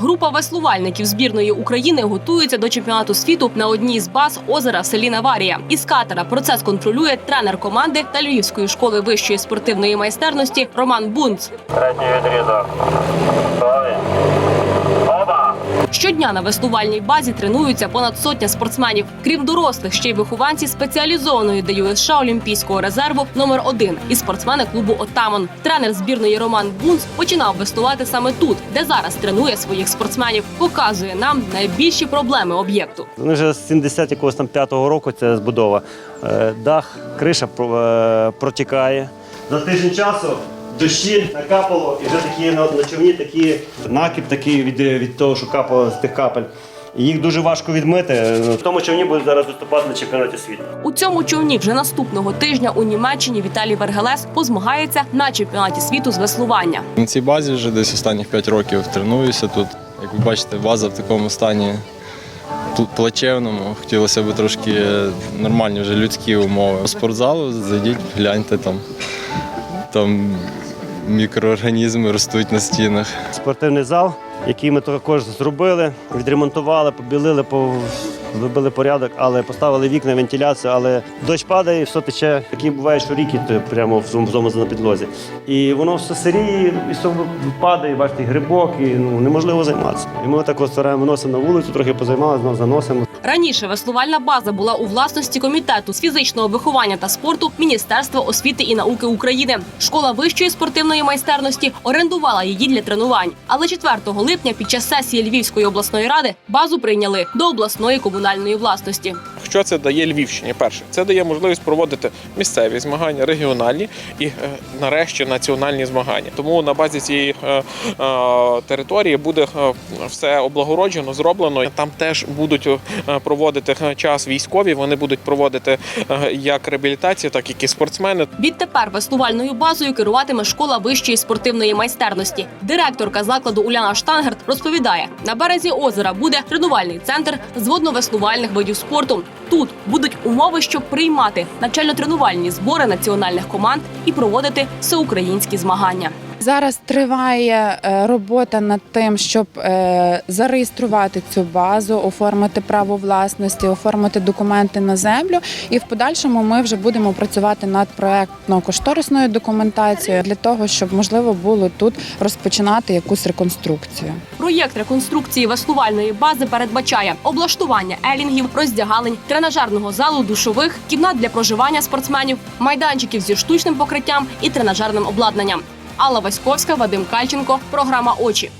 Група веслувальників збірної України готується до чемпіонату світу на одній з баз озера в селі Наварія. Із катера процес контролює тренер команди та Львівської школи вищої спортивної майстерності Роман Бунц. Третій відрізок. Щодня на веслувальній базі тренуються понад сотня спортсменів. Крім дорослих, ще й вихованці спеціалізованої ДЮСШ Олімпійського резерву номер 1 і спортсмени клубу Отамон. Тренер збірної Роман Бунц починав веслувати саме тут, де зараз тренує своїх спортсменів. Показує нам найбільші проблеми об'єкту. Вони вже з 70 якогось там п'ятого року ця збудова. Е, Дах, криша е, протікає. За тиждень часу дощі накапало, і вже такі на, на човні такі накіп такий від, від того, що капало з тих капель. І їх дуже важко відмити. В тому човні буде зараз виступати на чемпіонаті світу. У цьому човні вже наступного тижня у Німеччині Віталій Вергелес позмагається на чемпіонаті світу з веслування. На цій базі вже десь останніх 5 років тренуюся тут. Як ви бачите, база в такому стані пл- плачевному. Хотілося б трошки нормальні вже людські умови. До спортзалу зайдіть, гляньте там. Там мікроорганізми ростуть на стінах. Спортивний зал, який ми також зробили, відремонтували, побілили, вибили порядок, але поставили вікна, вентиляцію, але дощ падає і все тече. Такі буває, що ріки прямо в цьому на підлозі. І воно все сиріє, і все падає, бачите, грибок, і ну, неможливо займатися. І ми так стараємо виносимо на вулицю, трохи позаймалися, знову заносимо. Раніше веслувальна база була у власності комітету з фізичного виховання та спорту Міністерства освіти і науки України. Школа вищої спортивної майстерності орендувала її для тренувань. Але 4 липня під час сесії Львівської обласної ради базу прийняли до обласної комунальної власності. Що це дає Львівщині? Перше, це дає можливість проводити місцеві змагання, регіональні і е, нарешті національні змагання. Тому на базі цієї е, е, території буде все облагороджено, зроблено. Там теж будуть проводити час військові. Вони будуть проводити як реабілітацію, так і спортсмени. Відтепер веслувальною базою керуватиме школа вищої спортивної майстерності. Директорка закладу Уляна Штангерт розповідає: на березі озера буде тренувальний центр з водно-веслувальних видів спорту. Тут будуть умови, щоб приймати навчально-тренувальні збори національних команд і проводити всеукраїнські змагання. Зараз триває е, робота над тим, щоб е, зареєструвати цю базу, оформити право власності, оформити документи на землю. І в подальшому ми вже будемо працювати над проектно-кошторисною документацією для того, щоб можливо було тут розпочинати якусь реконструкцію. Проєкт реконструкції веслувальної бази передбачає облаштування елінгів, роздягалень, тренажерного залу, душових, кімнат для проживання спортсменів, майданчиків зі штучним покриттям і тренажерним обладнанням. Алла Васьковська, Вадим Кальченко, програма Очі.